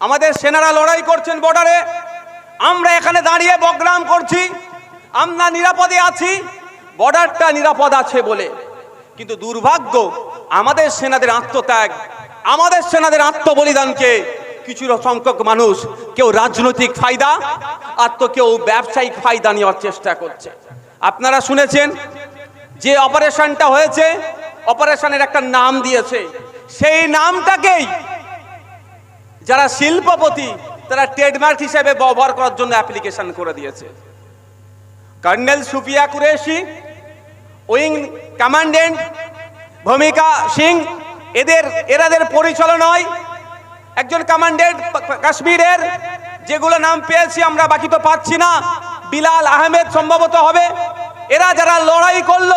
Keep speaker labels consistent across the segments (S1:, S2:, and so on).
S1: আমাদের সেনারা লড়াই করছেন বর্ডারে আমরা এখানে দাঁড়িয়ে বগ্রাম করছি। আমরা নিরাপদে আছি। বর্ডারটা নিরাপদ আছে বলে। কিন্তু দুর্ভাগ্য, আমাদের সেনাদের আত্মত্যাগ, আমাদের সেনাদের আত্মবলিদানকে কিছু সংখ্যক মানুষ, কেউ রাজনৈতিক ফায়দা আর তো কেউ ব্যবসায়িক ফায়দা নেওয়ার চেষ্টা করছে। আপনারা শুনেছেন যে অপারেশনটা হয়েছে অপারেশনের একটা নাম দিয়েছে। সেই নামটাকেই যারা শিল্পপতি, তারা ট্রেডমার্ক হিসেবে ব্যবহার করার জন্য অ্যাপ্লিকেশন করে দিয়েছে। Colonel Sofiya Qureshi wing commandant Bhumika Singh, এদের, এরাদের পরিচালনায় একজন কমান্ডেন্ট কাশ্মীরের যেগুলো নাম পেয়েছি আমরা, বাকি তো পাচ্ছি না। বিলাল আহমেদ সম্ভবত হবে। এরা যারা লড়াই করল,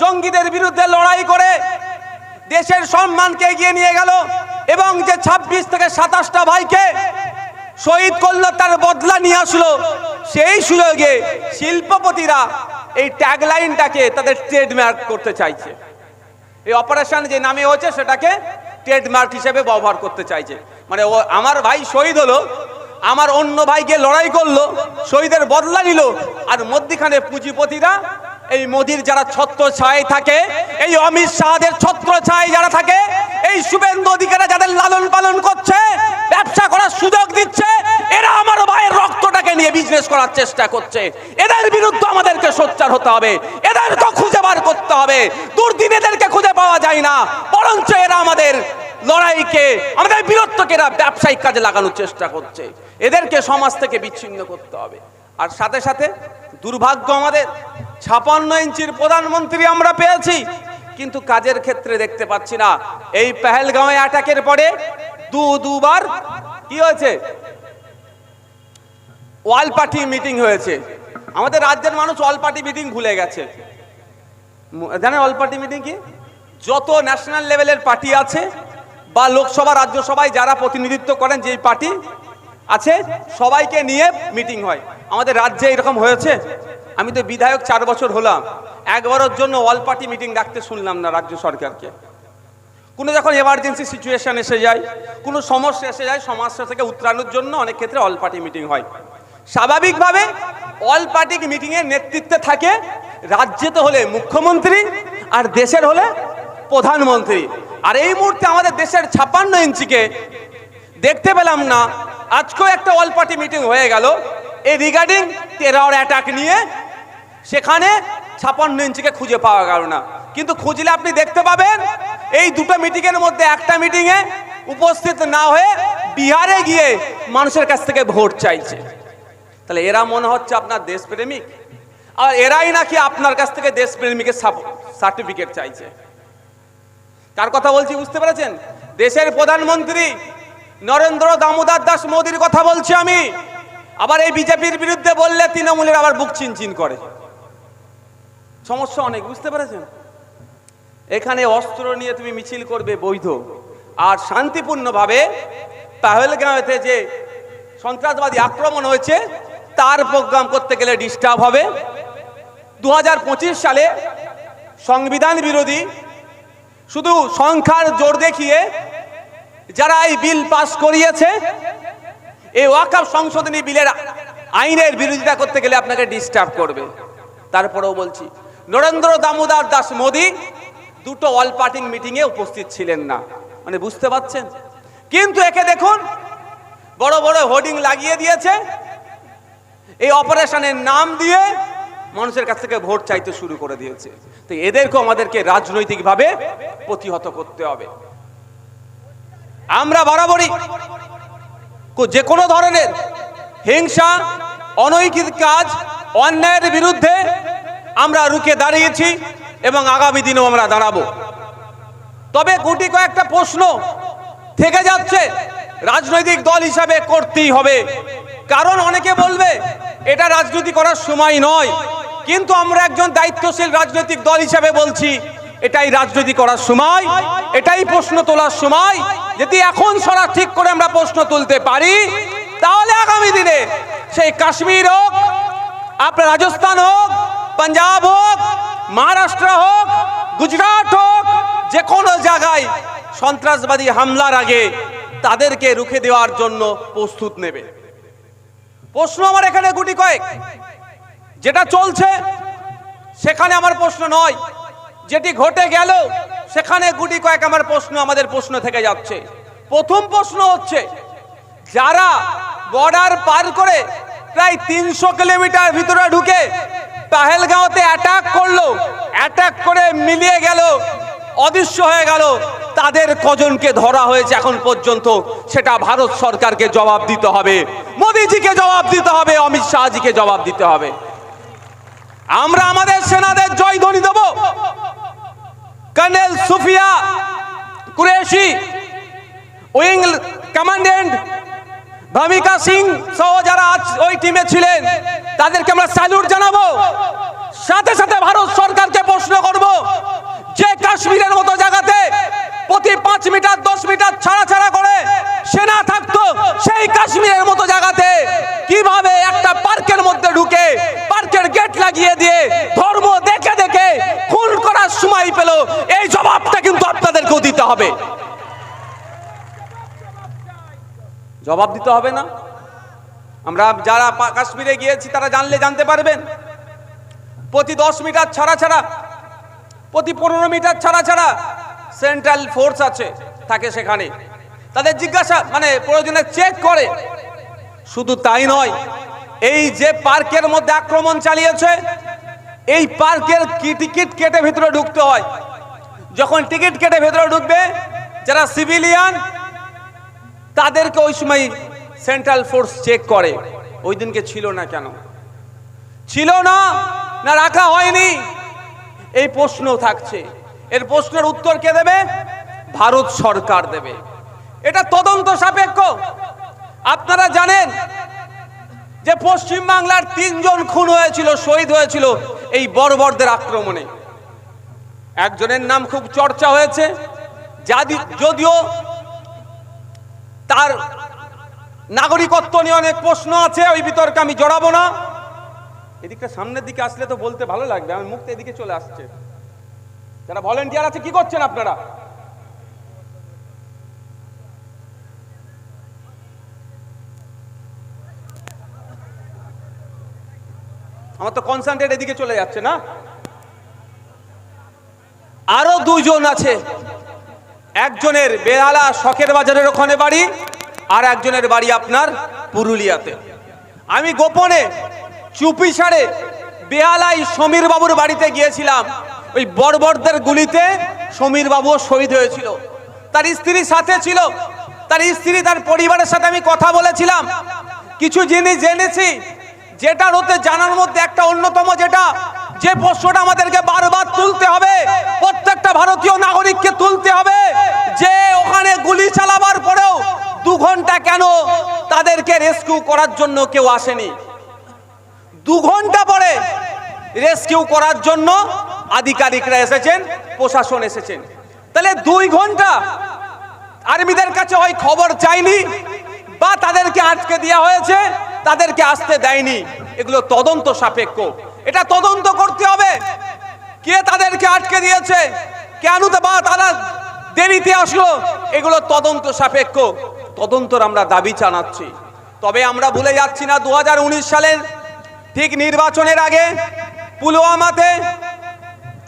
S1: জঙ্গিদের বিরুদ্ধে লড়াই করে, দেশের সম্মানকে এগিয়ে নিয়ে গেল। এবং যে ২৬ থেকে সাতাশটা ভাইকে শহীদ করল, তার বদলা নিয়ে আসলো, সেই সুযোগে শিল্পপতিরা এই ট্যাগলাইনটাকে তাদের ট্রেডমার্ক করতে চাইছে। এই অপারেশন যে নামে হচ্ছে সেটাকে ট্রেডমার্ক হিসেবে ব্যবহার করতে চাইছে। মানে ও, আমার ভাই শহীদ হলো, আমার অন্য ভাইকে লড়াই করল, শহীদের বদলা নিল, আর মধ্যিখানে পুঁজিপতিরা এই মোদির যারা ছত্র ছায় থাকে, এই অমিত শাহদের ছত্র ছায় যারা থাকে, এই শুভেন্দু অধিকারা যাদের লালন পালন করছে, ব্যবসা করার সুযোগ দিচ্ছে, এরা আমার ভাইয়ের রক্তটাকে নিয়ে বিজনেস করার চেষ্টা করছে। এদের বিরুদ্ধে আমাদেরকে সোচ্চার হতে হবে, এদেরকে খুঁজে বার করতে হবে। দুর্দিন এদেরকে খুঁজে পাওয়া যায় না, বরঞ্চ এরা আমাদের লড়াইকে, আমাদের বীরত্বকে এরা ব্যবসায়িক কাজে লাগানোর চেষ্টা করছে। এদেরকে সমাজ থেকে বিচ্ছিন্ন করতে হবে। আর সাথে সাথে দুর্ভাগ্য আমাদের ছাপান্ন ইঞ্চির প্রধানমন্ত্রী আমরা পেয়েছি, কিন্তু কাজের ক্ষেত্রে দেখতে পাচ্ছি না। এই পেহেলগাঁওয়ে অ্যাটাকের পরে দু, দুবার কি হয়েছে? ওয়াল পার্টি মিটিং হয়েছে। আমাদের রাজ্যের মানুষ অল পার্টি মিটিং ভুলে গেছে। জানেন অল পার্টি মিটিং কি? যত ন্যাশনাল লেভেলের পার্টি আছে বা লোকসভা, রাজ্যসভায় যারা প্রতিনিধিত্ব করেন, যেই পার্টি আছে, সবাইকে নিয়ে মিটিং হয়। আমাদের রাজ্যে এরকম হয়েছে? আমি তো বিধায়ক চার বছর হলাম। একবারের জন্য অল পার্টি মিটিং ডাকতে শুনলাম না রাজ্য সরকারকে। কোনো যখন এমার্জেন্সি সিচুয়েশন এসে যায়, কোনো সমস্যা এসে যায়, সমস্যা থেকে উত্তরানোর জন্য অনেক ক্ষেত্রে অল পার্টি মিটিং হয়। স্বাভাবিকভাবে অল পার্টি মিটিংয়ের নেতৃত্বে থাকে রাজ্যে তো হলে মুখ্যমন্ত্রী আর দেশের হলে প্রধানমন্ত্রী। আর এই মুহূর্তে আমাদের দেশের ছাপ্পান্ন ইঞ্চিকে দেখতে পেলাম না। আজকেও একটা অল পার্টি মিটিং হয়ে গেল। এই রিগার্ডিং টেরর অ্যাটাক নিয়ে সেখানে ছাপান্ন ইঞ্চিকে খুঁজে পাওয়া গেল না। কিন্তু খুঁজলে আপনি দেখতে পাবেন, এই দুটো মিটিংয়ের মধ্যে একটা মিটিংয়ে উপস্থিত না হয়ে বিহারে গিয়ে মানুষের কাছ থেকে ভোট চাইছে। তাহলে এরা মনে হচ্ছে আপনার দেশপ্রেমিক? আর এরাই নাকি আপনার কাছ থেকে দেশপ্রেমিকের সার্টিফিকেট চাইছে? কার কথা বলছি বুঝতে পেরেছেন? দেশের প্রধানমন্ত্রী নরেন্দ্র দামোদর দাস মোদীর কথা বলছি আমি। আবার এই বিজেপির বিরুদ্ধে বললে তৃণমূলের আবার বুক চিনচিন করে। সমস্যা অনেক, বুঝতে পেরেছেন? এখানে অস্ত্র নিয়ে তুমি মিছিল করবে বৈধ। আর শান্তিপূর্ণভাবে পাহেলগাঁওতে যে সন্ত্রাসবাদী আক্রমণ হয়েছে, তার প্রোগ্রাম করতে গেলে ডিস্টার্ব হবে। দু হাজার পঁচিশ সালে সংবিধান বিরোধী শুধু সংখ্যার জোর দেখিয়ে যারা এই বিল পাস করিয়েছে, এই ওয়াকাফ সংশোধনী বিলের আইনের বিরোধিতা করতে গেলে আপনাকে ডিস্টার্ব করবে। তারপরেও বলছি নরেন্দ্র দামোদর দাস মোদী দুটো অল পার্টি মিটিংয়ে উপস্থিত ছিলেন না। মানে বুঝতে পারছেন? কিন্তু একে দেখুন, বড় বড় হোর্ডিং লাগিয়ে দিয়েছে। এই অপারেশনের নাম দিয়ে মানুষের কাছ থেকে ভোট চাইতে শুরু করে দিয়েছে। তো এদেরকেও আমাদেরকে রাজনৈতিকভাবে প্রতিহত করতে হবে। আমরা বরাবরই যে কোনো ধরনের হিংসা, অনৈতিক কাজ, অন্যায়ের বিরুদ্ধে আমরা রুখে দাঁড়িয়েছি এবং আগামী দিনেও আমরা দাঁড়াবো। তবে গুটি কয়েকটা প্রশ্ন থেকে যাচ্ছে, রাজনৈতিক দল হিসাবে করতেই হবে। কারণ অনেকে বলবে, এটা রাজনীতি করার সময় নয়। কিন্তু আমরা একজন দায়িত্বশীল রাজনৈতিক দল হিসাবে বলছি, এটাই রাজনীতি করার সময়, এটাই প্রশ্ন তোলার সময়। যদি এখন সরা ঠিক করে আমরা প্রশ্ন তুলতে পারি, তাহলে আগামী দিনে সেই কাশ্মীর হোক, আপনার রাজস্থান হোক পাঞ্জাব হোক, মহারাষ্ট্র হোক, গুজরাট হোক, যে কোনো জায়গায় সন্ত্রাসবাদী হামলার আগে তাদেরকে রুখে দেওয়ার জন্য প্রস্তুত নেবে। প্রশ্ন আমার এখানে গুটি কয়েক। যেটা চলছে, সেখানে আমার প্রশ্ন নয়। যেটি ঘটে গেল, সেখানে গুটি কয়েক আমার প্রশ্ন আমাদের প্রশ্ন থেকে যাচ্ছে। প্রথম প্রশ্ন হচ্ছে, যারা বর্ডার পার করে প্রায় তিনশো কিলোমিটার ভিতরে ঢুকে পাহেলগাঁওতে অ্যাটাক করল। অ্যাটাক করে মিলিয়ে গেল, অদৃশ্য হয়ে গেল। তাদের কজনকে ধরা হয়েছে এখন পর্যন্ত, সেটা ভারত সরকারকে জবাব দিতে হবে। মোদিজিকে জবাব দিতে হবে, অমিত শাহজিকে জবাব দিতে হবে। আমরা আমাদের সেনাদের জয়ধ্বনি দেব। Colonel Sofiya Qureshi, wing commandant Bhumika Singh সহ যারা আজ ওই টিমে ছিলেন, তাদেরকে আমরা স্যালুট জানাব। সাথে সাথে ভারত সরকারকে প্রশ্ন করব যে কাশ্মীরের মতো জায়গাতে প্রতি পাঁচ মিটার দশ মিটার ছাড়া ছাড়া করে সেনা থাকতো সেই কাশ্মীরের মতো জায়গাতে কীভাবে একটা পার্কের মধ্যে ঢুকে পার্কের গেট লাগিয়ে দিয়ে ধর্ম দেখে দেখে খুন করার সময় পেল এই জবাবটা কিন্তু আপনাদেরকেও দিতে হবে জবাব দিতে হবে না। আমরা যারা কাশ্মীরে গিয়েছি, তারা জানলে জানতে পারবেন। প্রতি দশ মিটার ছাড়া ছাড়া, প্রতি পনেরো মিটার ছাড়া ছাড়া সেন্ট্রাল ফোর্স আছে, থাকে সেখানে। তাদের জিজ্ঞাসা মানে প্রয়োজনে চেক করে। শুধু তাই নয়, এই যে পার্কের মধ্যে আক্রমণ চালিয়েছে, এই পার্কের কি টিকিট কেটে ভিতরে ঢুকতে হয়? যখন টিকিট কেটে ভেতরে ঢুকবে, যারা সিভিলিয়ান তাদেরকে ওই সময় সেন্ট্রাল ফোর্স চেক করে। ওই দিনকে ছিল না কেন? ছিল না না রাখা হয়নি। এই প্রশ্ন থাকছে। এর প্রশ্নের উত্তর কে দেবে? ভারত সরকার দেবে। এটা তদন্ত সাপেক্ষ। আপনারা জানেন যে পশ্চিম বাংলার তিনজন খুন হয়েছিল, শহীদ হয়েছিল এই বর্বরদের আক্রমণে। একজনের নাম খুব চর্চা হয়েছে। যাদি- যদিও তার নাগরিকত্ব নিয়ে অনেক প্রশ্ন আছে, ওই বিতর্কে আমি জড়াবো না। এদিকটা সামনের দিকে আসলে তো বলতে ভালো লাগবে, আমার মুখ তো এদিকে চলে আসছে। যারা ভলেন্টিয়ার আছে, কি করছেন আপনারা? আমার তো কনসেন্ট্রেট এদিকে চলে যাচ্ছে না। আরও দুজন আছে, একজনের বেহালা শখের বাজারের ওখানে বাড়ি আর একজনের বাড়ি আপনার পুরুলিয়াতে। আমি গোপনে চুপি সারে বেহালাই সমীর বাবুর বাড়িতে গিয়েছিলাম। ওই বর্বরদের গুলিতে সমীর বাবুও শহীদ হয়েছিল। তার স্ত্রী সাথে ছিল। তার স্ত্রী তার পরিবারের সাথে আমি কথা বলেছিলাম। কিছু জিনিস জেনেছি। যেটার হতে জানার মধ্যে একটা অন্যতম যেটা, যে প্রশ্নটা আমাদেরকে বারবার তুলতে হবে প্রত্যেকটা ভারতীয় নাগরিককে তুলতে হবে যে ওখানে গুলি চালাবার পরেও দু ঘণ্টা কেন তাদেরকে রেস্কিউ করার জন্য কেউ আসেনি। দু ঘণ্টা পরে রেস্কিউ করার জন্য আধিকারিকরা এসেছেন, প্রশাসন এসেছেন। তাহলে দুই ঘণ্টা আর্মিদের কাছে ওই খবর চাইনি বা তাদেরকে আটকে দেওয়া হয়েছে, তাদেরকে আসতে দেয়নি। এগুলো তদন্ত সাপেক্ষ। এটা তদন্ত করতে হবে। কে তাদেরকে আটকে দিয়েছে? কেন বা তারা দেরিতে আসলো? এগুলো তদন্ত সাপেক্ষ। তদন্তর আমরা দাবি জানাচ্ছি। তবে আমরা ভুলে যাচ্ছি না দু হাজার উনিশ সালের ঠিক নির্বাচনের আগে পুলওয়ামাতে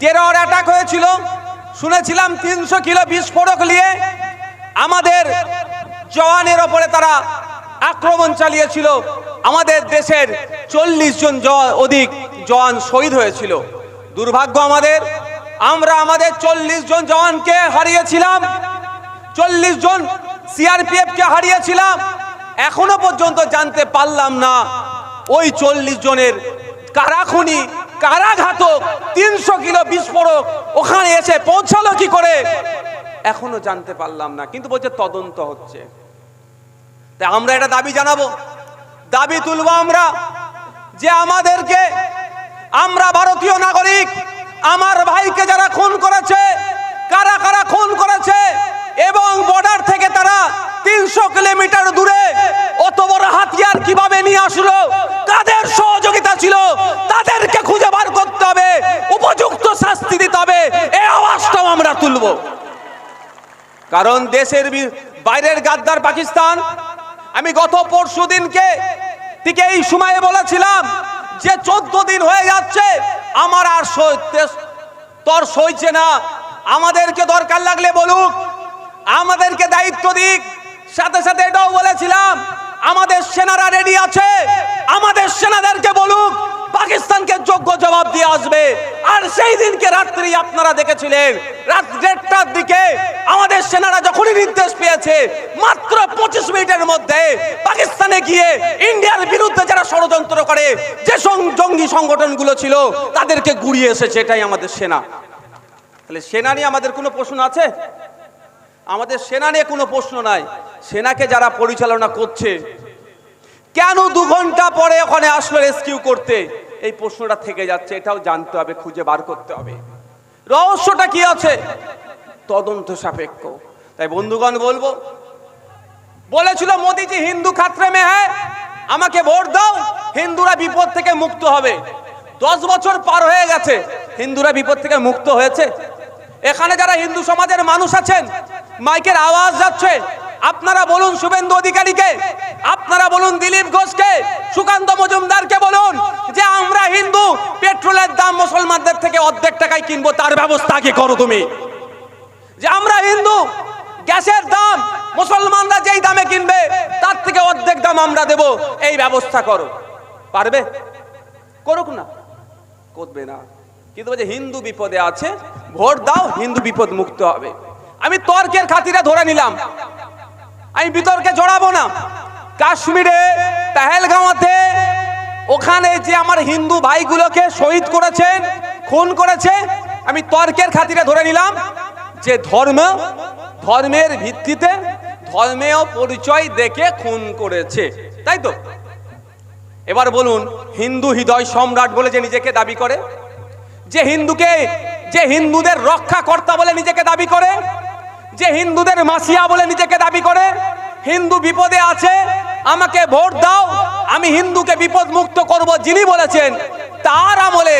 S1: টেরর অ্যাটাক হয়েছিল। শুনেছিলাম তিনশো কিলো বিস্ফোরক নিয়ে আমাদের জওয়ানের ওপরে তারা আক্রমণ চালিয়েছিল। আমাদের দেশের চল্লিশ জন অধিক জওয়ান শহীদ হয়েছিল। দুর্ভাগ্য আমাদের, আমরা আমাদের চল্লিশ জন জওয়ানকে হারিয়েছিলাম। চল্লিশ জন সিআরপিএফ কে হারিয়েছিলাম। এখনও পর্যন্ত জানতে পারলাম না ওই চল্লিশ জনের কারা খুনি, কারা ঘাতক, তিনশো কিলো বিস্ফোরক, ওখানে এসে পৌঁছালো কি করে? এখনও জানতে পারলাম না, কিন্তু বলছে তদন্ত হচ্ছে। তাই আমরা এটা দাবি জানাব। দাবি তুলবো আমরা যে আমাদেরকে আমরা ভারতীয় নাগরিক, আমার ভাইকে যারা খুন করেছে, কারা কারা খুন করেছে, এবং বর্ডার থেকে তারা তিনশো কিলোমিটার দূরে অত বড় হাতিয়ার কীভাবে নিয়ে আসলো? কাদের সহযোগিতা ছিল? তাদেরকে খুঁজে বার করতে হবে, উপযুক্ত শাস্তি দিতে হবে, এই আওয়াজটাও আমরা তুলবো। কারণ দেশের বাইরের গাদ্দার পাকিস্তান, আমি গত পরশু দিনকে থেকে এই সময়ে বলেছিলাম যে চোদ্দ দিন হয়ে যাচ্ছে, আমার আর তর সইছে না। আমাদেরকে দরকার লাগলে বলুক, আমাদেরকে দায়িত্ব দিক। সাথে সাথে এটাও বলেছিলাম, আমাদের সেনারা রেডি আছে, আমাদের সেনাদেরকে বলুক, পাকিস্তানকে যোগ্য জবাব দিয়ে আসবে। আর সেই দিনকে রাত্রি আপনারা দেখেছিলেন, রাত দেড়টার দিকে আমাদের সেনারা যখনই নির্দেশ পেয়েছে, মাত্র পঁচিশ মিনিটের মধ্যে পাকিস্তানে গিয়ে ইন্ডিয়ার বিরুদ্ধে যারা ষড়যন্ত্র করে, যে জঙ্গি সংগঠনগুলো ছিল, তাদেরকে গুড়িয়ে এসেছে, এটাই আমাদের সেনা। তাহলে সেনা নিয়ে আমাদের কোনো প্রশ্ন আছে? আমাদের সেনা নিয়ে কোনো প্রশ্ন নাই। সেনাকে যারা পরিচালনা করছে, কেন দু ঘণ্টা পরে ওখানে আসলো রেস্কিউ করতে? এই প্রশ্নটা থেকে যাচ্ছে, এটাও জানতে হবে, খুঁজে বার করতে হবে। রহস্যটা কি আছে? তদন্ত সাপেক্ষ। তাই বন্ধুগণ বলব, বলেছিল মোদিজি, হিন্দু খাত্রে মে হ্যাঁ আমাকে ভোট দাও, হিন্দুরা বিপদ থেকে মুক্ত হবে। দশ বছর পার হয়ে গেছে, হিন্দুরা বিপদ থেকে মুক্ত হয়েছে। এখানে যারা হিন্দু সমাজের মানুষ আছেন, মাইকের আওয়াজ যাচ্ছে আপনারা বলুন শুভেন্দু অধিকারীকে, আপনারা বলুন দিলীপ ঘোষকে, সুকান্ত মজুমদারকে বলুন যে আমরা হিন্দু, পেট্রোলের দাম মুসলমানদের থেকে অর্ধেক টাকায় কিনবো, তার ব্যবস্থা কি করো তুমি? যে আমরা হিন্দু, গ্যাসের দাম মুসলমানরা যেই দামে কিনবে, তার থেকে অর্ধেক দাম আমরা দেব, এই ব্যবস্থা করো। পারবে? করুক না। করবে না। কিন্তু বলছে, হিন্দু বিপদে আছে, ভোট দাও, হিন্দু বিপদ মুক্ত হবে। আমি তর্কের খাতিরে ধরে নিলাম। আমি বিতর্কে জড়াবো না। কাশ্মীরে পেহেলগাঁওতে ওখানে যে আমার হিন্দু ভাইগুলোকে শহীদ করেছেন, খুন করেছে আমি তর্কের খাতিরে ধরে নিলাম যে ধর্ম, ধর্মের ভিত্তিতে ধর্মেও পরিচয় দেখে খুন করেছে। তাই তো? এবার বলুন, হিন্দু হৃদয় সম্রাট বলে যে নিজেকে দাবি করে, যে হিন্দুকে, যে হিন্দুদের রক্ষাকর্তা বলে নিজেকে দাবি করে, যে হিন্দুদের মাসিয়া বলে নিজেকে দাবি করে হিন্দু বিপদে আছে, আমাকে ভোট দাও, আমি হিন্দুকে বিপদ মুক্ত করব, যিনি বলেছেন, তার আমলে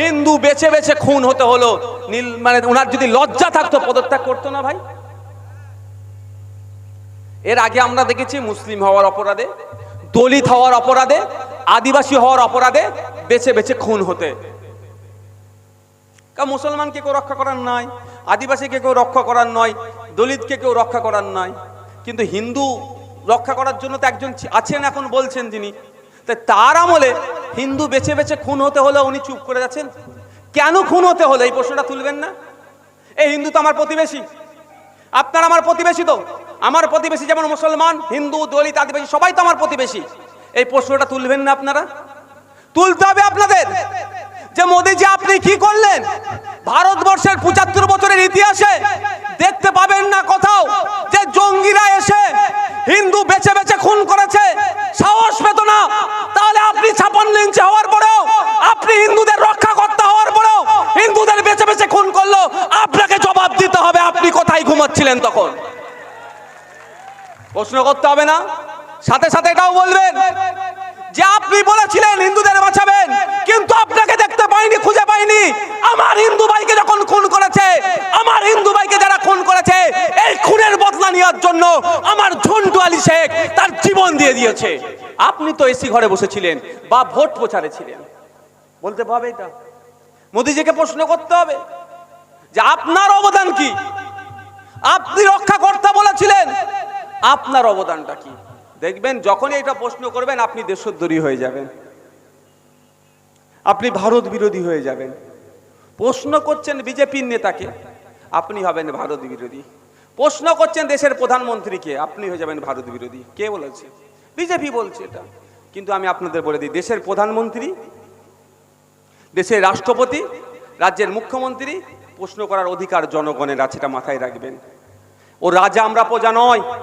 S1: হিন্দু বেছে বেছে খুন হতে হলো। নীল মানে ওনার যদি লজ্জা থাকতো, পদত্যাগ করতো না ভাই। এর আগে আমরা দেখেছি মুসলিম হওয়ার অপরাধে, দলিত হওয়ার অপরাধে, আদিবাসী হওয়ার অপরাধে বেছে বেছে খুন হতে। মুসলমানকে কেউ রক্ষা করার নয় আদিবাসীকে কেউ রক্ষা করার নয়, দলিতকে কেউ রক্ষা করার নয় কিন্তু হিন্দু রক্ষা করার জন্য তো একজন আছেন এখন বলছেন যিনি। তাই তার আমলে হিন্দু বেছে বেছে খুন হতে হলে উনি চুপ করে যাচ্ছেন? কেন খুন হতে হলে? এই প্রশ্নটা তুলবেন না? এই হিন্দু তো আমার প্রতিবেশী। আপনার আমার প্রতিবেশী তো। আমার প্রতিবেশী যেমন মুসলমান, হিন্দু, দলিত, আদিবাসী, সবাই তো আমার প্রতিবেশী। এই প্রশ্নটা তুলবেন না আপনারা? তুলতে হবে আপনাদের যে মোদীজি আপনি কি করলেন? ভারতবর্ষের পঁচাত্তর বছরের ইতিহাসে দেখতে পাবেন না কোথাও যে জঙ্গিরা এসে হিন্দু বেছে বেছে খুন করেছে সাহস পেত না তাহলে আপনি ছাপান্ন ইঞ্চি হওয়ার পরেও আপনি হিন্দুদের রক্ষা করতে হওয়ার পরেও হিন্দুদের বেছে বেছে খুন করল আপনাকে জবাব দিতে হবে আপনি কোথায় ঘুমাচ্ছিলেন তখন প্রশ্ন করতে হবে না। সাথে সাথে এটাও বলবেন যে আপনি বলেছিলেন হিন্দুদের বাঁচাবেন, কিন্তু আপনাকে দেখতে পাইনি, খুঁজে পাইনি। আমার হিন্দু ভাইকে যখন খুন করেছে, আমার হিন্দু ভাইকে যারা খুন করেছে, এই খুনের বদলা নেওয়ার জন্য আমার ঝন্টু আলী শেখ তার জীবন দিয়ে দিয়েছে। আপনি তো এসি ঘরে বসেছিলেন বা ভোট প্রচারে ছিলেন। বলতে পারবে এটা? মোদিজিকে প্রশ্ন করতে হবে যে আপনার অবদান কি? আপনি রক্ষা করতে বলেছিলেন আপনার অবদানটা কি? দেখবেন যখনই এটা প্রশ্ন করবেন, আপনি দেশোদ্দরী হয়ে যাবেন। আপনি ভারত বিরোধী হয়ে যাবেন। প্রশ্ন করছেন বিজেপির নেতাকে, আপনি হবেন ভারত বিরোধী। প্রশ্ন করছেন দেশের প্রধানমন্ত্রীকে, আপনি হয়ে যাবেন ভারত বিরোধী। কে বলেছে? বিজেপি বলছে এটা। কিন্তু আমি আপনাদের বলে দিই, দেশের প্রধানমন্ত্রী, দেশের রাষ্ট্রপতি, রাজ্যের মুখ্যমন্ত্রী, প্রশ্ন করার অধিকার জনগণের আছে, এটা মাথায় রাখবেন। ও রাজা আমরা প্রজা নয়।